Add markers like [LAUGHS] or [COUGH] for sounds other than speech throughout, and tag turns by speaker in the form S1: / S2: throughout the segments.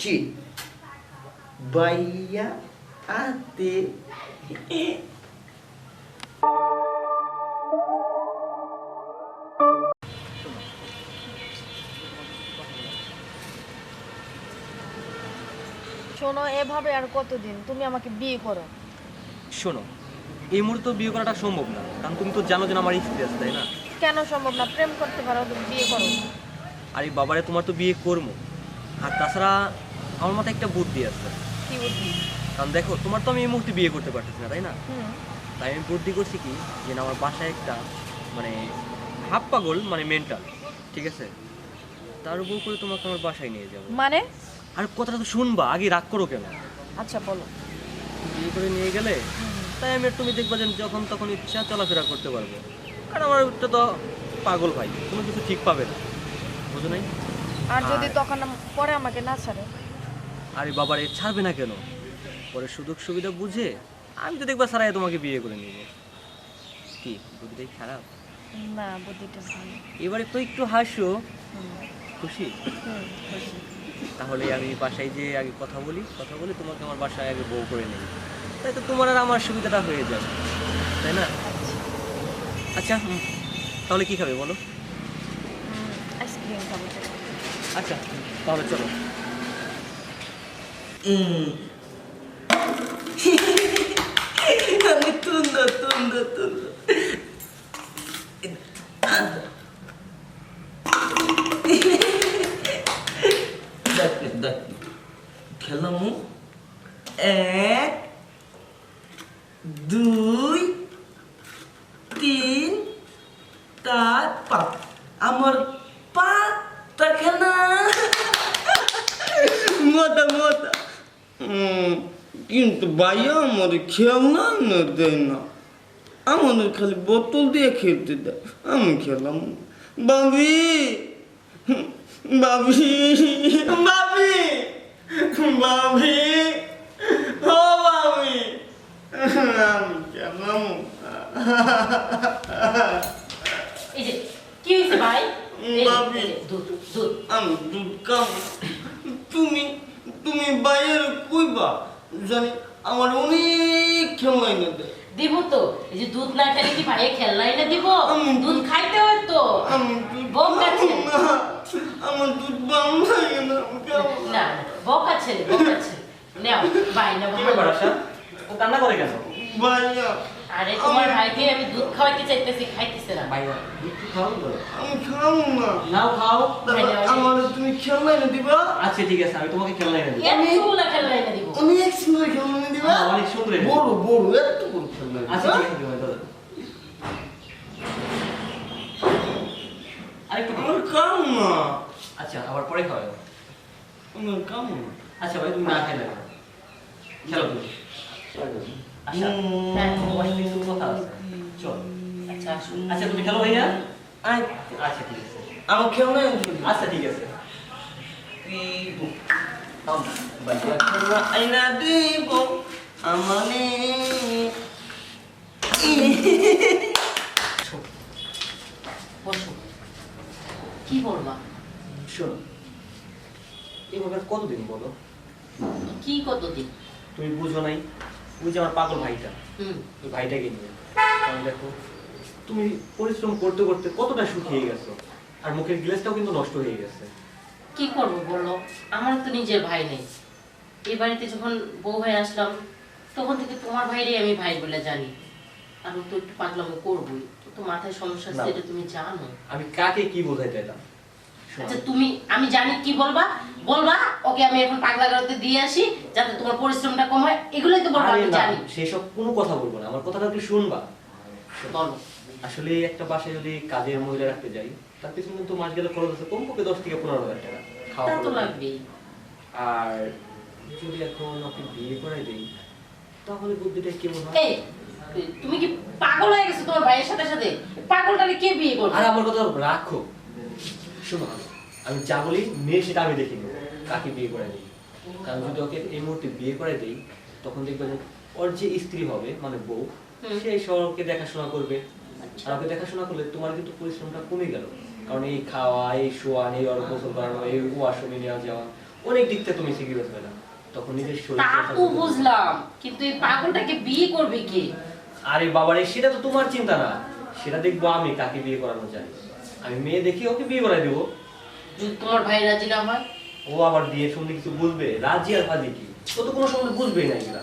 S1: ची বাইয়া আতে
S2: শোনো এভাবে আর কতদিন? তুমি আমাকে বিয়ে করো।
S3: শোনো এই মুহূর্তে বিয়ে করাটা সম্ভব না কারণ তুমি তো জানো যে আমার স্ত্রী আছে তাই না?
S2: কেন সম্ভব না? প্রেম করতে পারো তুমি বিয়ে করো।
S3: আরে বাবারে তোমার তো বিয়ে করব। আর তাছাড়া আমার মাথায় একটা বুদ্ধি আছে।
S2: কি বুদ্ধি?
S3: কারণ দেখো তোমার তো আমি এই মুহূর্তে বিয়ে করতে পারতেছি না তাই না? তাই আমি বুদ্ধি করছি কি যে না, আমার বাসায় একটা মানে হাফ পাগল মানে মেন্টাল ঠিক আছে? তার উপর করে তোমাকে আমার বাসায় নিয়ে যাব।
S2: মানে?
S3: আর কথাটা তো শুনবা আগে রাগ করো কেন?
S2: আচ্ছা বলো।
S3: বিয়ে করে নিয়ে গেলে? তাই আমি তুমি দেখবা যে যখন তখন ইচ্ছা চলাফেরা করতে পারব। কারণ আমার একটা তো পাগল ভাই কোনো কিছু ঠিক পাবে না বুঝো নাই?
S2: আর যদি তখন পরে আমাকে না ছাড়ে?
S3: আরে বাবার এ ছাড়বে না কেন? পরে সুযোগ সুবিধা বুঝে আমি তো দেখবা সারাই তোমাকে বিয়ে করে নিব। কি বুদ্ধিটাই খারাপ?
S2: না বুদ্ধিটা ভালো।
S3: এবারে তো একটু হাসো। খুশি? তাহলে আমি বাসায় যে আগে কথা বলি। কথা বলি তোমাকে আমার বাসায় আগে বউ করে নেই তাই তো তোমার আর আমার সুবিধাটা হয়ে যাবে। তাই না? আচ্ছা তাহলে কি খাবে বলো?
S2: আইসক্রিম খাব
S3: আচ্ছা তাহলে চলো।
S1: আমি তুন্দ তুন্দ তুন্দ দেখ দেখ খেলাম এক দুই তিন ভাইয়া আমার খেলনা না দেয় না। আমাদের খালি বোতল দিয়ে খেলতে দেয়। আমি খেলাম বাবি বাবি বাবি বাবি ও বাবি আমি খেলাম
S4: এই যে কি হয়েছে ভাই এই যে,
S1: বাবি।
S4: এই যে, দুধ দুধ
S1: আমি দুধ খাম তুমি তুমি বাইরে কইবা জানি আমার অনেক খেলনা এনে দেয়
S4: দিব তো এই যে দুধ না খেলে কি ভাইয়ে খেলনাই না দিব? দুধ খাইতে হয় তো।
S1: আমি
S4: কাছে।
S1: না। আমার দুধ বাম লাগে না আমি না।
S4: বকা ছেলে বকা ছেলে নেও ভাই না
S3: কি ব্যাপার আশা ও কান্না করে কেন?
S1: ভাইয়া
S4: আরে তোমার ভাইকে আমি দুধ খাওয়াইতে চাইতেছি খাইতেছে না।
S3: ভাইয়া খাও
S1: আমি খাব না।
S3: নাও খাও।
S1: আমার তুমি খেলনা এনে দিবা?
S3: আচ্ছা ঠিক আছে আমি তোমাকে খেলনা এনে দিই
S4: এতগুলা খেলনাই না দিব।
S1: অনেক সুন্দর খেলনা এনে দিবা?
S3: অনেক সুন্দর
S1: বড় বড় এত বড় খেলনা
S3: আচ্ছা ঠিক আছে ভাই দাদা আরেকটু
S1: আমার না
S3: আচ্ছা আবার পরে
S1: আমার খাব না
S3: আচ্ছা ভাই তুমি না খেলে খেলো তুমি। আচ্ছা
S4: হ্যাঁ,
S3: তোমার সাথে একটু কথা আছে। চল।
S4: আচ্ছা
S3: আচ্ছা তুমি খেলো ভাইয়া? আচ্ছা ঠিক আছে।
S1: আমার এনে দিবা
S3: আচ্ছা ঠিক আছে।
S1: আইনা দিব আমানে [LAUGHS]
S4: বসো কি বলবা?
S3: শোনো। এভাবে আর কতদিন বলো?
S4: কি কতদিন?
S3: তুমি বুঝো নাই। ওই যে আমার পাগল ভাইটা।
S4: হুম।
S3: ওই ভাইটাকে নিয়ে। কারণ দেখো তুমি পরিশ্রম করতে করতে কতটা শুকিয়ে গেছো। আর মুখের গ্লেসটাও কিন্তু নষ্ট হয়ে গেছে।
S4: কি করব বলো? আমার তো নিজের ভাই নেই। এই বাড়িতে যখন বউ হয়ে আসলাম তখন থেকে তোমার ভাইরে আমি ভাই বলে জানি। ও তো একটু পাগলামো করবোই। তো মাথায় সমস্যা আছে এটা তুমি জানো।
S3: আমি কাকে কি বোঝাইতে এলাম
S4: আচ্ছা তুমি আমি জানি কি বলবা? বলবা ওকে আমি এখন পাগলা গাড়িতে দিয়ে আসি যাতে তোমার পরিশ্রমটা কম হয়। এগুলোই তো বলবা আমি জানি।
S3: সেসব কোনো কথা বলব না। আমার কথাটা একটু শুনবা।
S4: বলো।
S3: আসলে একটা বাসায় যদি কাজের মহিলা রাখতে যাই তার পিছনে কিন্তু মাস গেলে খরচ আছে কমপক্ষে দশ থেকে পনেরো হাজার টাকা। খাওয়া
S4: তো লাগবেই।
S3: আর যদি এখন ওকে বিয়ে করে দেই তাহলে বুদ্ধিটা কেমন হয়?
S4: তুমি কি পাগল হয়ে গেছো তোমার ভাইয়ের সাথে সাথে? পাগলটাকে কে বিয়ে করবে?
S3: আর আমার কথা রাখো। শোনো আমি যা বলি মেয়ে সেটা আমি দেখি কাকে বিয়ে করে দিই? কারণ যদি ওকে এই মুহূর্তে বিয়ে করে দিই তখন দেখবে যে ওর যে স্ত্রী হবে মানে বউ
S4: হুম।
S3: সে সবকে দেখাশোনা করবে।
S4: আচ্ছা।
S3: আর ওকে দেখাশোনা করলে তোমার কিন্তু পরিশ্রমটা কমে গেল। কারণ এই খাওয়া এই শোয়া এই ওর গোসল করানো এই ওয়াশরুমে নেওয়া যাওয়া অনেক দিক থেকে তুমি সিরিয়াস হয়ে তখন নিজের শরীর
S4: তা তো বুঝলাম। কিন্তু এই পাগলটাকে বিয়ে করবে কে?
S3: আরে বাবারে সেটা তো তোমার চিন্তা না। সেটা দেখব আমি কাকে বিয়ে করানো যায়। আমি মেয়ে দেখি ওকে বিয়ে করাই দেবো।
S4: যদি তোমার ভাই রাজি না হয়?
S3: ও আবার দিয়ে শুনলে কিছু বুঝবে? রাজি আর ফাজি কি? ও তো কোনো সময় বুঝবেই না এগুলা।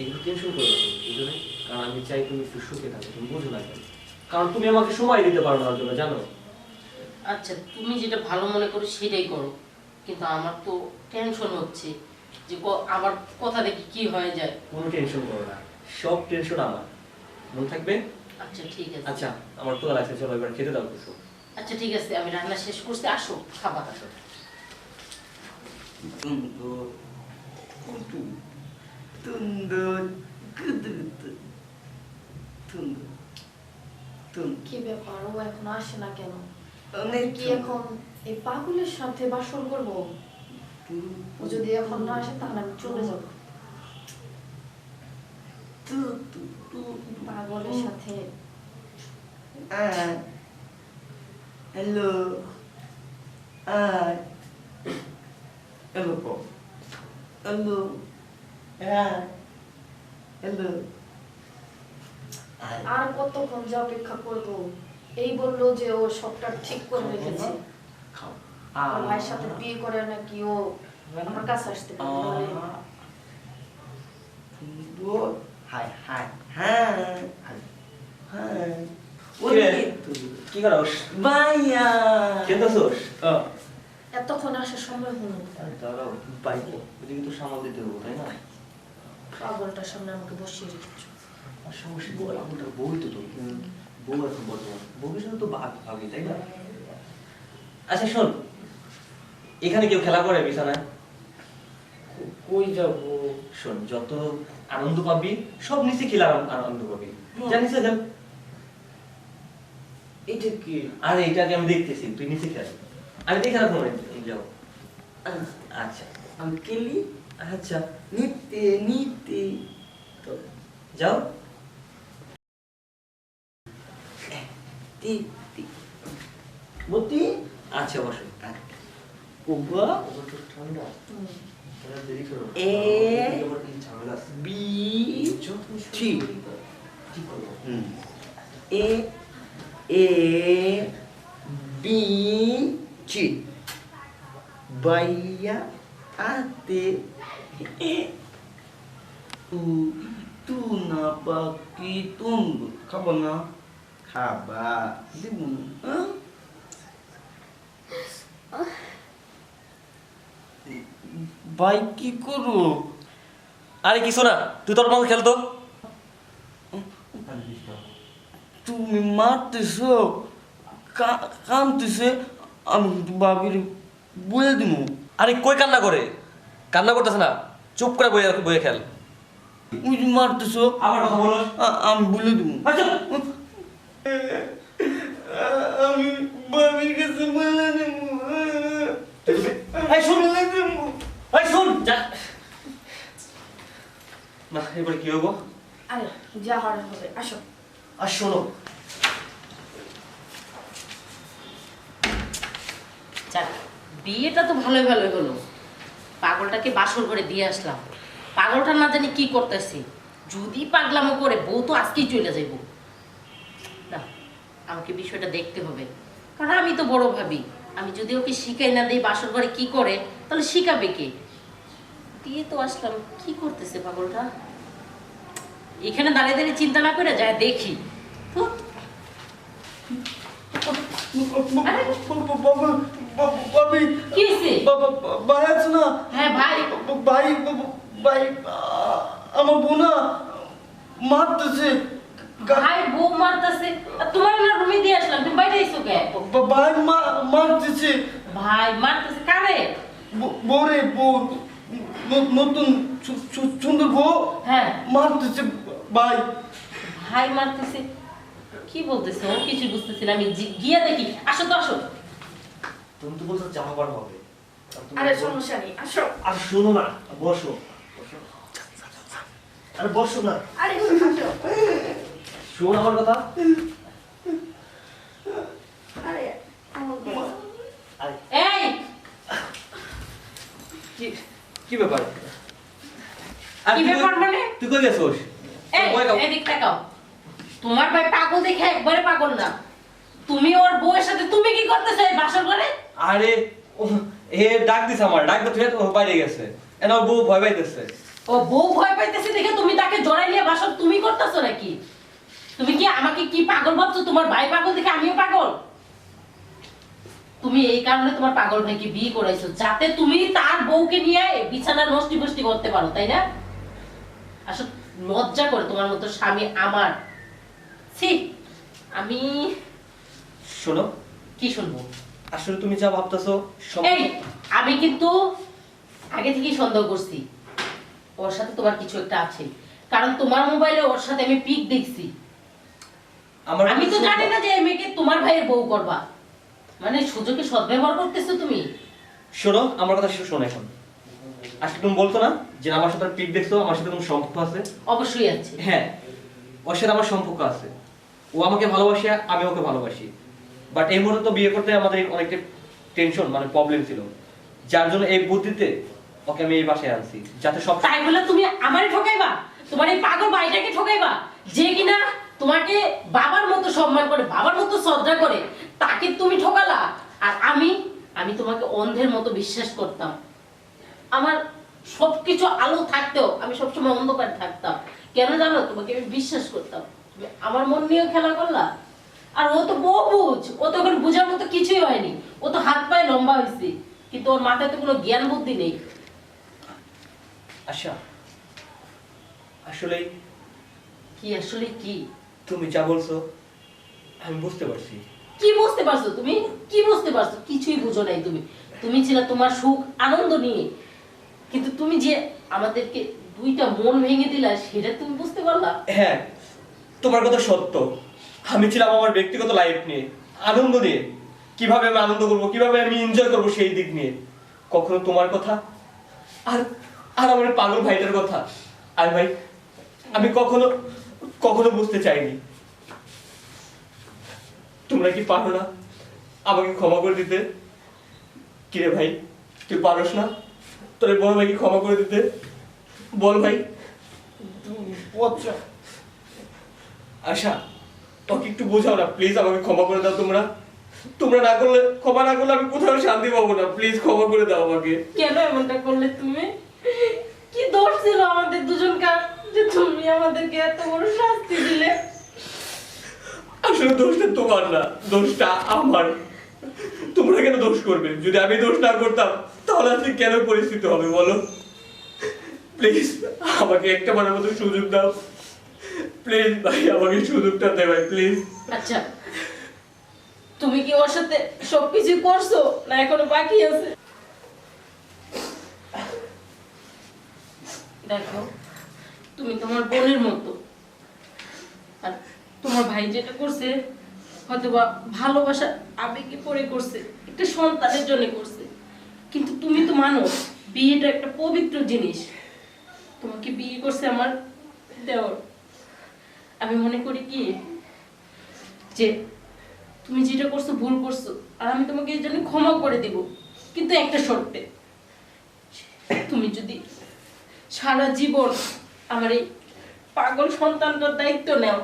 S3: এগুলো টেনশন করো না বুঝলে কারণ আমি চাই তুমি একটু সুখে থাকো তুমি বুঝো না কেন। কারণ তুমি আমাকে সময় দিতে পারো না ওর জন্য জানো?
S4: আচ্ছা তুমি যেটা ভালো মনে করো সেটাই করো। কিন্তু আমার তো টেনশন হচ্ছে যে আমার কথা দেখি কি হয়ে যায়।
S3: কোনো টেনশন করো না। সব টেনশন আমার। মনে থাকবে?
S4: আচ্ছা ঠিক আছে।
S3: আচ্ছা আমার তো লাগছে চলো এবার খেতে দাও কিছু।
S4: আচ্ছা ঠিক আছে আমি রান্না শেষ করছি আসো খাবার আসো।
S1: সুন্দর কুটু সুন্দর কুদু সুন্দর সুন্দর
S2: কি ব্যাপার ও এখন আসে না কেন?
S1: অনেক
S2: কি এখন এই পাগলের সাথে বাসর করব? ও যদি এখন না আসে তাহলে আমি চলে যাব। পাগলের সাথে।
S1: হ্যালো হ্যালো হ্যালো হ্যাঁ হ্যালো
S2: আর। কতক্ষণ যে অপেক্ষা করব? এই বলল যে ও সবটা ঠিক করে রেখেছে। ওর সাথে বিয়ে করে নাকি ও আমার কাছে আসতে পারে
S1: হাই হাই হাই হাই
S3: কি কি করস
S1: ভাইয়া
S3: খেতেছোস
S2: এতক্ষণ আসার সময় হলো
S3: দাঁড়াও বাইক ওদিকে তো সামাল দিতে হবে তাই না
S2: পাগলটার সামনে আমাকে বসিয়ে রেখেছো
S3: সমস্যা বউ এখনকার বউই তো তুমি বউ এখন বর্তমান বউকে সাথে তো ভাগ ভাবি তাই না আচ্ছা শোন এখানে কেউ খেলা করে বিছানায়
S1: কই যাব
S3: শোন যত আনন্দ পাবি সব নিচে খেলে আনন্দ- পাবি? জানিস খেল
S1: এটা কি?
S3: আর এইটাকে আমি দেখতেছি তুই নিচে খেল। আমি দেখে রাখব যাও। আচ্ছা।
S1: আমি কেলি
S3: আচ্ছা।
S1: নিতে নিতে।
S3: তো। যাও।
S1: মতি
S3: আচ্ছা বসো। ঠান্ডা।
S2: হুম।
S3: ওটা দেরি করো
S1: এ
S3: আবার কি ঝামেলা আছে
S1: বি
S3: যখন
S1: টি
S3: কি করব
S1: হুম এ এ বি ভাই কি করো
S3: আরে কিছু না তুই তোর মতো খেলতো?
S1: তুমি মারতেছো কামতেছে আমি বাবির বলে দিব
S3: আরে কই কান্না করে? কান্না করতেছে না চুপ করে বইয়ে বইয়ে খেল।
S1: যে মারতেছো
S3: আবার কথা বলো।
S1: আমি বলে দিব আমি বাবির কাছে বলে দিব
S3: এই শুন
S1: বলে দিব
S3: এই শুন যা। না এবারে কি হব
S2: আরে যা হওয়ার হবে আসো।
S3: আর শোনো।
S4: যাক বিয়েটা তো ভালোই ভালোই হলো। পাগলটাকে বাসর করে দিয়ে আসলাম। পাগলটা না জানি কি করতেছে। যদি পাগলামো করে বউ তো আজকেই চলে যাইব। না আমাকে বিষয়টা দেখতে হবে। কারণ আমি তো বড় ভাবি। আমি যদি ওকে শিখাই না দিই বাসর ঘরে কি করে তাহলে শিখাবে কে? দিয়ে তো আসলাম। কি করতেছে পাগলটা? এখানে দাঁড়িয়ে দাঁড়িয়ে চিন্তা না করে যায় দেখি।
S1: ভাই আছে না
S4: হ্যাঁ ভাই।
S1: ভাই ভাই আমার বোনা মারতেছে।
S4: ভাই বউ মারতেছে। আর তোমার না রুমে দিয়ে আসলাম তুমি বাইরে এসো কে?
S1: ভাই মারতেছে।
S4: ভাই মারতেছে কারে?
S1: বউরে বউ ন- নতুন সুন্দর বউ
S4: হ্যাঁ।
S1: মারতেছে ভাই।
S4: ভাই মারতেছে। কি বলতেছে ও? কিছু বুঝতেছি না। আমি গিয়ে দেখি। আসো তো আসো।
S3: তুমি তো বলছো জামা পার হবে। আরে
S2: সমস্যা নেই। আসো।
S3: আর শোনো না বসো। বসো। আরে বসো না।
S2: আরে আসো
S3: শোন আমার কথা।
S2: আরে আমার বউ।
S3: আরে।
S4: এই
S3: কি? কি ব্যাপার? আর
S4: কি ব্যাপার মানে?
S3: তুই কই গেছোস?
S4: এই এদিক তাকাও। তোমার ভাই পাগল দেখে একবারে পাগল না। তুমি ওর বউয়ের সাথে তুমি কি করতেছো এই বাসর ঘরে?
S3: আরে এ ডাক দিছে আমার ডাক দিতে ও বাইরে গেছে। এন ওর বউ ভয় পাইতেছে।
S4: ও বউ ভয় পাইতেছে দেখে তুমি তাকে জড়াই নিয়ে বাসর তুমি করতেছো নাকি? তুমি কি আমাকে কি পাগল ভাবছ? তোমার ভাই পাগল দেখে আমিও পাগল? তুমি এই কারণে তোমার পাগল ভাইকে বিয়ে করাইছো যাতে তুমি তার বউকে নিয়ে বিছানার নষ্টি ফষ্টি করতে পারো তাই না? আসলে লজ্জা করে তোমার মতো স্বামী আমার। ছি আমি
S3: শোনো।
S4: কি শুনব?
S3: আসলে তুমি যা ভাবতেছো
S4: এই আমি কিন্তু আগে থেকেই সন্দেহ করছি। ওর সাথে তোমার কিছু একটা আছে। কারণ তোমার মোবাইলে ওর সাথে আমি পিক দেখছি।
S3: আমার
S4: আমি তো জানি না যে মেয়েকে তোমার ভাইয়ের বউ করবা। মানে সুযোগে সদ্ব্যবহার করতেছো তুমি?
S3: শোনো আমার কথা শোনো এখন। আসলে তুমি বলতো না যে আমার সাথে পিক দেখছ আমার সাথে কোনো সম্পর্ক আছে?
S4: অবশ্যই আছে।
S3: হ্যাঁ ওর সাথে আমার সম্পর্ক আছে। ও আমাকে ভালোবাসে আমি ওকে ভালোবাসি। বাট এই মুহূর্তে তো বিয়ে করতে আমাদের অনেকটা টেনশন মানে প্রবলেম ছিল। যার জন্য এই বুদ্ধিতে ওকে আমি এই বাসায় আনছি যাতে সব
S4: তাই বলে তুমি আমারই ঠকাইবা? তোমার এই পাগল ভাইটাকে ঠকাইবা? যে কিনা তোমাকে বাবার মতো সম্মান করে বাবার মতো শ্রদ্ধা করে তাকে তুমি ঠকালা আর আমি আমি তোমাকে অন্ধের মতো বিশ্বাস করতাম। আমার সবকিছু আলো থাকতেও আমি সবসময় অন্ধকার থাকতাম। কেন জানো? তোমাকে আমি বিশ্বাস করতাম। তুমি আমার মন নিয়েও খেলা করলা। আর ও তো বউ বুঝ ও তো এখন বুঝার মতো কিছুই হয়নি। ও তো হাত পায়ে লম্বা হয়েছে কিন্তু ওর মাথায় তো কোনো জ্ঞান বুদ্ধি নেই।
S3: আচ্ছা আসলে
S4: কি আসলে কি?
S3: তুমি যা বলছো আমি বুঝতে পারছি।
S4: কি বুঝতে পারছ তুমি? কি বুঝতে পারছ? কিছুই বুঝো নাই তুমি। তুমি ছিল তোমার সুখ, আনন্দ নিয়ে। কিন্তু তুমি যে আমাদেরকে দুইটা মন ভেঙে দিলা, সেটা তুমি বুঝতে পারলা?
S3: হ্যাঁ তোমার কথা সত্য। আমি ছিলাম আমার ব্যক্তিগত লাইফ নিয়ে, আনন্দ নিয়ে। কীভাবে আমি আনন্দ করব, কীভাবে আমি এনজয় করব সেই দিক নিয়ে। কখনো তোমার কথা? আর আর আমার পাগল ভাইটার কথা? আর ভাই, আমি কখনো কখনো বুঝতে চাইনি। তোমরা কি পারো না আমাকে ক্ষমা করে দিতে? কিরে ভাই, তুই পারস না? তোর বড় ভাইকে ক্ষমা করে দিতে? বল ভাই। আশা ওকে একটু বোঝাও না প্লিজ আমাকে ক্ষমা করে দাও তোমরা। তোমরা না করলে, ক্ষমা না করলে আমি কোথাও শান্তি পাবো না। প্লিজ ক্ষমা করে দাও আমাকে।
S4: কেন এমনটা করলে তুমি? কি দোষ ছিল আমাদের দুজনকার যে তুমি আমাদেরকে এত বড় শাস্তি দিলে?
S3: আসলে দোষটা তোমার না, দোষটা আমার। তোমরা কেন দোষ করবে? যদি আমি দোষ না করতাম, তাহলে আজকে কেন পরিস্থিতি হবে বলো? প্লিজ আমাকে একটা বারের মতো সুযোগ দাও। প্লিজ ভাই, আমাকে সুযোগটা দে ভাই প্লিজ
S4: আচ্ছা তুমি কি ওর সাথে সবকিছু করছ, না এখনও বাকি আছে? দেখো, তুমি তোমার বোনের মতো। তোমার ভাই যেটা করছে হয়তো বা ভালোবাসা আবেগে পড়ে করছে, একটা সন্তানের জন্য করছে। কিন্তু তুমি তো মানুষ, বিয়েটা একটা পবিত্র জিনিস। তোমাকে বিয়ে করছে আমার দেওর। আমি মনে করি কি, যে তুমি যেটা করছ ভুল করছ, আর আমি তোমাকে এই জন্য ক্ষমা করে দিব। কিন্তু একটা শর্তে, তুমি যদি সারা জীবন আমার এই পাগল সন্তানটার দায়িত্ব নেও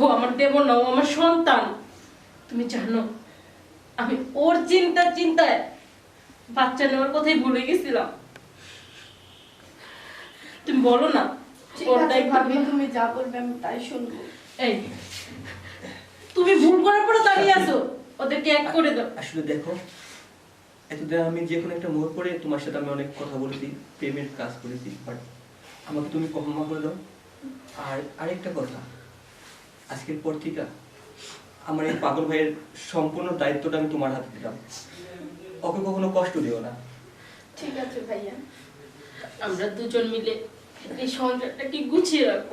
S4: ও আমার দেব না ও আমার সন্তান। তুমি জানো আমি ওর চিন্তা চিন্তায় বাচ্চা নেওয়ার কথাই ভুলে গেছিলাম। তুমি বলো না
S2: ভাবি তুমি যা বলবে আমি তাই শুনব।
S4: এই তুমি ভুল করার পরে দাঁড়িয়ে আছো ওদেরকে এক করে দাও।
S3: আসলে দেখো এতদিন আমি যে কোনো একটা মোড় করে তোমার সাথে আমি অনেক কথা বলেছি পেমেন্ট কাজ করেছি বাট আমাকে তুমি ক্ষমা করে দাও। আর আরেকটা কথা আজকের পর থেকে আমার এই পাগল ভাইয়ের সম্পূর্ণ দায়িত্বটা আমি তোমার হাতে দিলাম। ওকে কখনো কষ্ট দিও না।
S2: ঠিক আছে ভাইয়া।
S4: আমরা দুজন মিলে এই সংসারটাকে গুছিয়ে রাখব।